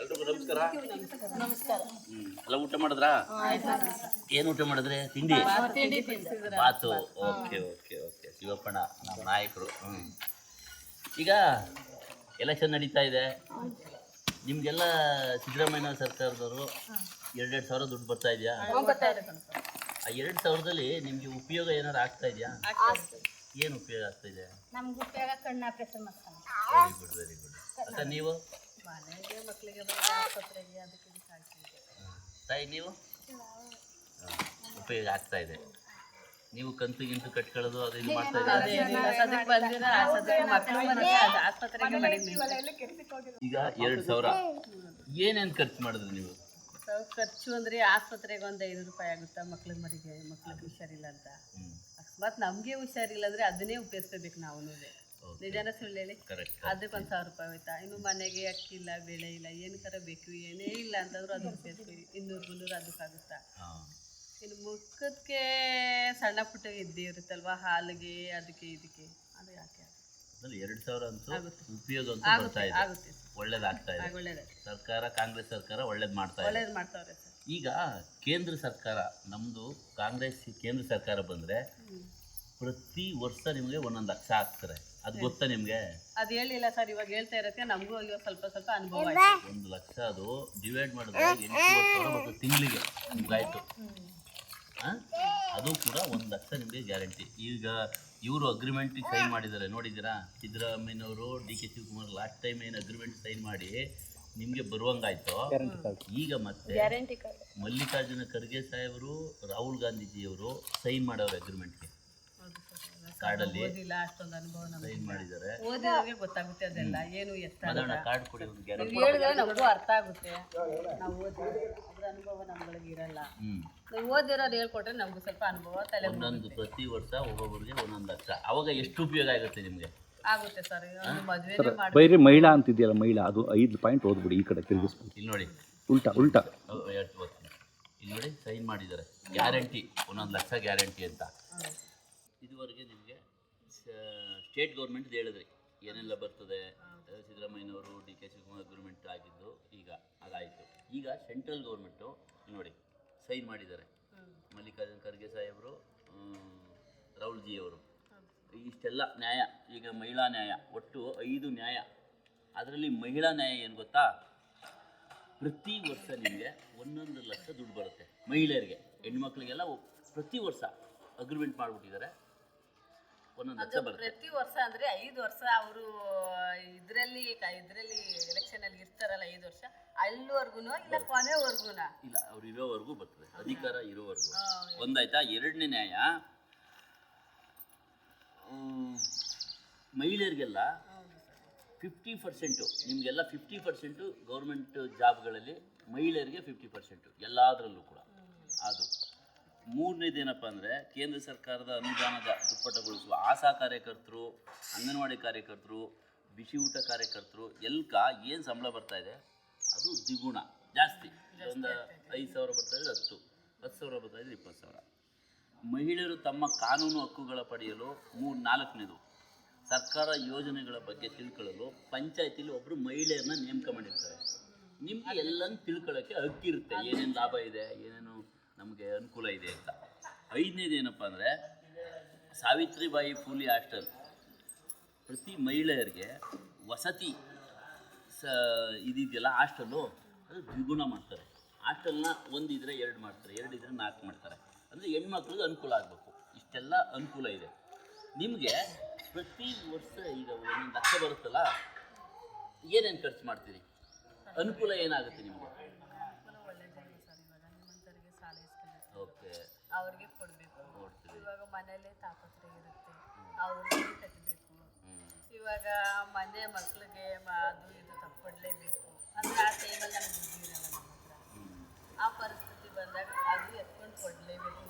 ಎಲ್ರಿಗೂ ನಮಸ್ಕಾರ. ನಮಸ್ಕಾರ. ಎಲ್ಲ ಊಟ ಮಾಡಿದ್ರಾ? ಏನು ಊಟ ಮಾಡಿದ್ರೆ? ತಿಂಡಿ? ಬಾತು. Okay okay okay. ಶಿವಪ್ಪಣ್ಣ ನಮ್ಮ ನಾಯಕರು. ಹ್ಞೂ ಈಗ ಎಲೆಕ್ಷನ್ ನಡೀತಾ ಇದೆ. ನಿಮಗೆಲ್ಲ ಸಿದ್ದರಾಮಯ್ಯ ಸರ್ಕಾರದವರು ಎರಡೆರಡು ಸಾವಿರ ದುಡ್ಡು ಬರ್ತಾ ಇದೆಯಾ? ಆ ಎರಡು ಸಾವಿರದಲ್ಲಿ ನಿಮಗೆ ಉಪಯೋಗ ಏನಾದ್ರು ಆಗ್ತಾ ಇದೆಯಾ? ಏನು ಉಪಯೋಗ ಆಗ್ತಾ ಇದೆ? ವೆರಿ ಗುಡ್ ವೆರಿ ಗುಡ್ ಅಕ್ಕ ನೀವು? ಮನೆಗೆ ಮಕ್ಕಳಿಗೆ ಆಸ್ಪತ್ರೆಗೆ ಅದಕ್ಕೆ ಇದಕ್ಕೆ ಹಾಕ್ತೀವಿ. ತಾಯಿ ನೀವು? ಉಪಯೋಗ ಆಗ್ತಾ ಇದೆ. ನೀವು ಕಂತು ಗಿಂತು ಕಟ್ಕೊಳ್ಳೋದು ಅದು ಇದು ಮಾಡ್ತಾ ಇದ್ದಾರೆ? ಈಗ ಎರಡು ಸಾವಿರ. ಏನೇನು ಖರ್ಚು ಮಾಡಿದ್ರಿ ನೀವು? ಸೊ ಖರ್ಚು ಅಂದ್ರೆ ಆಸ್ಪತ್ರೆಗೆ ಒಂದು ಐದು ರೂಪಾಯಿ ಆಗುತ್ತಾ ಮಕ್ಳ ಮರಿಗೆ? ಮಕ್ಳಿಗೆ ಹುಷಾರಿಲ್ಲ ಅಂತ. ಅಕಸ್ಮಾತ್ ನಮಗೆ ಹುಷಾರಿಲ್ಲ ಅಂದ್ರೆ ಅದನ್ನೇ ಉಪಯೋಗಿಸ್ಕೋಬೇಕು ನಾವು. ನಿಜಾನ ಸುಳ್ಳು ಹೇಳಿ ಕರೆಕ್ಟ್ ಅದಕ್ಕೆ ಒಂದು ಸಾವಿರ ರೂಪಾಯಿ ಹೋಯ್ತಾ? ಇನ್ನು ಮನೆಗೆ ಅಕ್ಕಿ ಇಲ್ಲ ಬೆಳೆ ಇಲ್ಲ ಏನು ಕರ ಬೇಕು ಏನೇ ಇಲ್ಲ ಅಂತಂದ್ರೂ ಅದಕ್ಕೆ ಸೇರ್ತೀವಿ ಇನ್ನೂರು ಮುನ್ನೂರು ಅದಕ್ಕಾಗುತ್ತಾ ಇನ್ನು ಮುಖಕ್ಕೆ ಸಣ್ಣ ಪುಟ್ಟ ಇದ್ದೇ ಇರುತ್ತಲ್ವಾ? ಹಾಲಿಗೆ ಅದಕ್ಕೆ ಇದಕ್ಕೆ. ಅದು ಯಾಕೆ ಎರಡು ಸಾವಿರ ಅಂತೂ. ಉಪಯೋಗ ಅಂತೂ ಬರ್ತಾ ಇದೆ. ಒಳ್ಳೇದಾಗ್ತಾ ಇದೆ. ಸರ್ಕಾರ ಕಾಂಗ್ರೆಸ್ ಸರ್ಕಾರ ಒಳ್ಳೇದು ಮಾಡ್ತಾ ಇದೆ. ಒಳ್ಳೇದು ಮಾಡ್ತಾವ್ರೆ ಈಗ ಕೇಂದ್ರ ಸರ್ಕಾರ ನಮ್ಮದು ಕಾಂಗ್ರೆಸ್ ಕೇಂದ್ರ ಸರ್ಕಾರ ಬಂದರೆ ಪ್ರತಿ ವರ್ಷ ನಿಮಗೆ ಒಂದೊಂದು ಲಕ್ಷ ಹಾಕ್ತಾರೆ. ಅದು ಗೊತ್ತಾ ನಿಮ್ಗೆ? ಅದು ಹೇಳಿಲ್ಲ ಸರ್ ಇವಾಗ ಹೇಳ್ತಾ ಇರತ್ತೆ ನಮಗೂ ಇವಾಗ ಸ್ವಲ್ಪ ಸ್ವಲ್ಪ ಅನುಭವ ಆಯ್ತು. ಒಂದು ಲಕ್ಷ ಅದು ಡಿವೈಡ್ ಮಾಡಿದ್ರೆ ಎಂಟೂವರೆ ಸಾವಿರ ಬರ್ತದೆ ತಿಂಗಳಿಗೆ ನಿಮ್ಗಾಯ್ತು ಆ? ಅದು ಕೂಡ ಒಂದು ಲಕ್ಷ ನಿಮಗೆ ಗ್ಯಾರಂಟಿ. ಈಗ ಇವರು ಅಗ್ರಿಮೆಂಟ್ ಸೈನ್ ಮಾಡಿದ್ದಾರೆ ನೋಡಿದ್ದೀರಾ? ಸಿದ್ದರಾಮಯ್ಯನವರು D K Shivakumar last time ಏನು ಅಗ್ರಿಮೆಂಟ್ ಸೈನ್ ಮಾಡಿ ನಿಮಗೆ ಬರುವಂಗಾಯ್ತು. ಈಗ ಮತ್ತೆ ಗ್ಯಾರಂಟಿ ಕಾರ್ಡ್ ಮಲ್ಲಿಕಾರ್ಜುನ ಖರ್ಗೆ ಸಾಹೇಬರು ರಾಹುಲ್ ಗಾಂಧೀಜಿಯವರು ಸೈನ್ ಮಾಡವ್ರೆ ಅಗ್ರಿಮೆಂಟ್ಗೆ ಹೌದು ಸರ್. ಕಾರ್ಡಲ್ಲಿ ಓದಿಲ್ಲ ಅಷ್ಟೊಂದು ಅನುಭವ ನಮಗೆ ಸೈನ್ ಮಾಡಿದ್ದಾರೆ. ಓದಿದವ್ರಿಗೆ ಗೊತ್ತಾಗುತ್ತೆ ಅದೆಲ್ಲ ಏನು ಎತ್ತ ಅದನ್ನ ಕಾರ್ಡ್ ಕೊಡಿ ಒಂದು ಗ್ಯಾರಂಟಿ ಹೇಳಿದ್ರೆ ನಮಗೂ ಅರ್ಥ ಆಗುತ್ತೆ. ನಾವು ಓದಿದ್ರೆ ಅದ್ರ ಅನುಭವ ನಮ್ಗಳಿಗೆ ಇರಲ್ಲ. ನಾವು ಓದಿರೋದು ಹೇಳ್ಕೊಟ್ರೆ ನಮಗೂ ಸ್ವಲ್ಪ ಅನುಭವ ತಲೆ ಒಂದೊಂದು ಪ್ರತಿ ವರ್ಷ ಒಬ್ಬೊಬ್ಬರಿಗೆ ಒಂದೊಂದು ಲಕ್ಷ. ಅವಾಗ ಎಷ್ಟು ಉಪಯೋಗ ಆಗುತ್ತೆ ನಿಮಗೆ? ಆಗುತ್ತೆ ಸರ್ ಮಾಡಿ ಬೈರಿ ಮಹಿಳಾ ಅಂತಿದೆಯಲ್ಲ ಮಹಿಳಾ ಅದು ಐದು ಪಾಯಿಂಟ್ ಓದ್ಬಿಡಿ ಈ ಕಡೆ ತಿರುಗಿಸ್ಬಿಡಿ. ಇಲ್ಲಿ ನೋಡಿ. ಉಲ್ಟಾ ಉಲ್ಟಾ. ಇಲ್ಲಿ ನೋಡಿ ಸೈನ್ ಮಾಡಿದ್ದಾರೆ. ಗ್ಯಾರಂಟಿ ಒಂದೊಂದು ಲಕ್ಷ ಗ್ಯಾರಂಟಿ ಅಂತ. ಇದುವರೆಗೆ ನಿಮಗೆ ಸ್ಟೇಟ್ ಗೌರ್ಮೆಂಟ್ ಹೇಳಿದ್ರಿ. ಏನೆಲ್ಲ ಬರ್ತದೆ? ಸಿದ್ದರಾಮಯ್ಯನವರು ಡಿ ಕೆ ಶಿವಕುಮಾರ್ ಅಗ್ರಿಮೆಂಟ್ ಆಗಿದ್ದು ಈಗ ಅದಾಯಿತು. ಈಗ ಸೆಂಟ್ರಲ್ ಗೌರ್ಮೆಂಟು ನೋಡಿ ಸೈನ್ ಮಾಡಿದ್ದಾರೆ. ಮಲ್ಲಿಕಾರ್ಜುನ್ ಖರ್ಗೆ ಸಾಹೇಬರು ರಾಹುಲ್ ಜಿ ಅವರು. ಇಷ್ಟೆಲ್ಲ ನ್ಯಾಯ ಈಗ ಮಹಿಳಾ ನ್ಯಾಯ ಒಟ್ಟು ಐದು ನ್ಯಾಯ. ಅದರಲ್ಲಿ ಮಹಿಳಾ ನ್ಯಾಯ ಏನು ಗೊತ್ತಾ? ಪ್ರತಿ ವರ್ಷ ನಿಮಗೆ ಒಂದೊಂದು ಲಕ್ಷ ದುಡ್ಡು ಬರುತ್ತೆ ಮಹಿಳೆಯರಿಗೆ. ಹೆಣ್ಮಕ್ಳಿಗೆಲ್ಲ ಪ್ರತಿ ವರ್ಷ ಅಗ್ರಿಮೆಂಟ್ ಮಾಡಿಬಿಟ್ಟಿದ್ದಾರೆ. ಬರುತ್ತೆ. ಪ್ರತಿ ವರ್ಷ ಅಂದ್ರೆ ಐದು ವರ್ಷ ಅವರು ಇದರಲ್ಲಿ ಇದರಲ್ಲಿ ಎಲೆಕ್ಷನ್ ಅಲ್ಲಿ ಇರ್ತಾರಲ್ಲ ಐದು ವರ್ಷ ಅಲ್ಲಿವರೆಗೂ ಇಲ್ಲ ಕೊನೆವರೆಗೂ ಇಲ್ಲ ಅವ್ರು ಇರೋವರೆಗೂ ಬರ್ತದೆ ಅಧಿಕಾರ ಇರೋವರೆಗೂ. ಒಂದಾಯ್ತಾ? ಎರಡನೇ ನ್ಯಾಯ. ಮಹಿಳೆಯರಿಗೆಲ್ಲ ಫಿಫ್ಟಿ ಪರ್ಸೆಂಟು ನಿಮಗೆಲ್ಲ ಫಿಫ್ಟಿ ಪರ್ಸೆಂಟು ಗೌರ್ಮೆಂಟ್ ಜಾಬ್ಗಳಲ್ಲಿ ಮಹಿಳೆಯರಿಗೆ ಫಿಫ್ಟಿ ಪರ್ಸೆಂಟು ಎಲ್ಲದರಲ್ಲೂ ಕೂಡ. ಅದು. ಮೂರನೇದೇನಪ್ಪ ಅಂದರೆ ಕೇಂದ್ರ ಸರ್ಕಾರದ ಅನುದಾನದ ದುಪ್ಪಟ್ಟಗೊಳಿಸುವ ಆಶಾ ಕಾರ್ಯಕರ್ತರು ಅಂಗನವಾಡಿ ಕಾರ್ಯಕರ್ತರು ಬಿಸಿ ಊಟ ಕಾರ್ಯಕರ್ತರು ಎಲ್ಕ ಏನು ಸಂಬಳ ಬರ್ತಾ ಇದೆ? ಅದು ದ್ವಿಗುಣ ಜಾಸ್ತಿ. ಒಂದು ಐದು ಸಾವಿರ ಬರ್ತಾ ಇದ್ರೆ ಹತ್ತು. ಹತ್ತು ಸಾವಿರ ಬರ್ತಾ ಇದ್ರೆ ಇಪ್ಪತ್ತು ಸಾವಿರ. ಮಹಿಳೆಯರು ತಮ್ಮ ಕಾನೂನು ಹಕ್ಕುಗಳ ಪಡೆಯಲು ಮೂರು ನಾಲ್ಕನೇದು. ಸರ್ಕಾರ ಯೋಜನೆಗಳ ಬಗ್ಗೆ ತಿಳ್ಕೊಳ್ಳಲು ಪಂಚಾಯತಿಲಿ ಒಬ್ಬರು ಮಹಿಳೆಯರನ್ನ ನೇಮಕ ಮಾಡಿರ್ತಾರೆ. ನಿಮಗೆ ಎಲ್ಲನೂ ತಿಳ್ಕೊಳ್ಳೋಕ್ಕೆ ಹಕ್ಕಿರುತ್ತೆ. ಏನೇನು ಲಾಭ ಇದೆ ಏನೇನು ನಮಗೆ ಅನುಕೂಲ ಇದೆ ಅಂತ. ಐದನೇದು ಏನಪ್ಪ ಅಂದರೆ, ಸಾವಿತ್ರಿಬಾಯಿ ಫೂಲಿ ಹಾಸ್ಟೆಲ್. ಪ್ರತಿ ಮಹಿಳೆಯರಿಗೆ ವಸತಿ ಸ ಇದಿದೆಯಲ್ಲ, ಹಾಸ್ಟೆಲ್ಲು, ಅದು ದ್ವಿಗುಣ ಮಾಡ್ತಾರೆ. ಹಾಸ್ಟೆಲ್ನ ಒಂದಿದ್ರೆ ಎರಡು ಮಾಡ್ತಾರೆ ಎರಡಿದ್ರೆ ನಾಲ್ಕು ಮಾಡ್ತಾರೆ. ಅಂದರೆ ಹೆಣ್ಮಕ್ಳಿಗೆ ಅನುಕೂಲ ಆಗಬೇಕು. ಇಷ್ಟೆಲ್ಲ ಅನುಕೂಲ ಇದೆ. ನಿಮಗೆ ಪ್ರತಿ ವರ್ಷ ಈಗ ಒಂದೊಂದು ಲಕ್ಷ ಬರುತ್ತಲ್ಲ, ಏನೇನು ಖರ್ಚು ಮಾಡ್ತೀರಿ? ಅನುಕೂಲ ಏನಾಗುತ್ತೆ ನಿಮಗೆ ಒಳ್ಳೇದೇ ಸರ್ ಇವಾಗ ನಿಮ್ಮಂಥವ್ರಿಗೆ ಸಾಲ ಇಸ್ಕೊಂಡಿರ್ತಾರೆ ಓಕೆ ಅವ್ರಿಗೆ ಕೊಡಬೇಕು. ಇವಾಗ ಮನೆಯಲ್ಲೇ ತಾಪತ್ರೆ ಇರುತ್ತೆ. ಅವ್ರಿಗೆ ಕಟ್ಟಬೇಕು ಇವಾಗ ಮನೆ ಮಕ್ಳಿಗೆ ಮ- ಅದು ಇದು ತಪ್ಪಡಲೇಬೇಕು ಅಂದ್ರೆ ಆ ಟೈಮಲ್ಲಿ ನಮ್ಗೆ ದುಡ್ಡು ಇರಲ್ಲ ನಮ್ಮ ಹತ್ರ. ಆ ಪರಿಸ್ಥಿತಿ ಬಂದಾಗ ಅದು ಎತ್ಕೊಂಡು ಕೊಡಲೇಬೇಕು.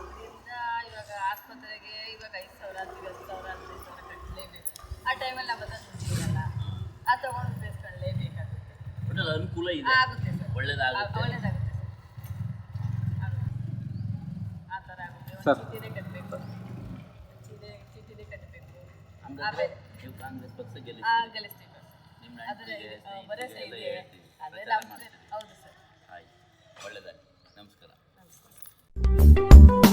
ಅದರಿಂದ ಇವಾಗ ಆಸ್ಪತ್ರೆಗೆ ಇವಾಗ ಐದು ಸಾವಿರ ಹತ್ತು ಹತ್ತು ಸಾವಿರ ಹದಿನೈದು ಸಾವಿರ ಕಟ್ಟಲೇಬೇಕು ಆ ಟೈಮಲ್ಲಿ ನಮ್ಮ ಹತ್ರ ದುಡ್ಡು ಇರಲ್ಲ. ಆ ತಗೊಂಡು ಉಪಯೋಗಿಸ್ಕೊಳ್ಳೇಬೇಕಾಗುತ್ತೆ ಅನುಕೂಲ ಇದೆ. ಆಗುತ್ತೆ ಸರ್. ಒಳ್ಳೇದಾಗುತ್ತೆ. ಒಳ್ಳೇದಾಗುತ್ತೆ. ಸರ್. ಚೀಟಿನೇ ಕಟ್ಟಬೇಕು ಚೀಟಿ ಚೀಟಿನೇ ಕಟ್ಟಬೇಕು ಕಾಂಗ್ರೆಸ್ ಹೌದು ಸರ್. ಆಯ್ತು. ಒಳ್ಳೆಯದಾಗಿ ನಮಸ್ಕಾರ. ನಮಸ್ಕಾರ.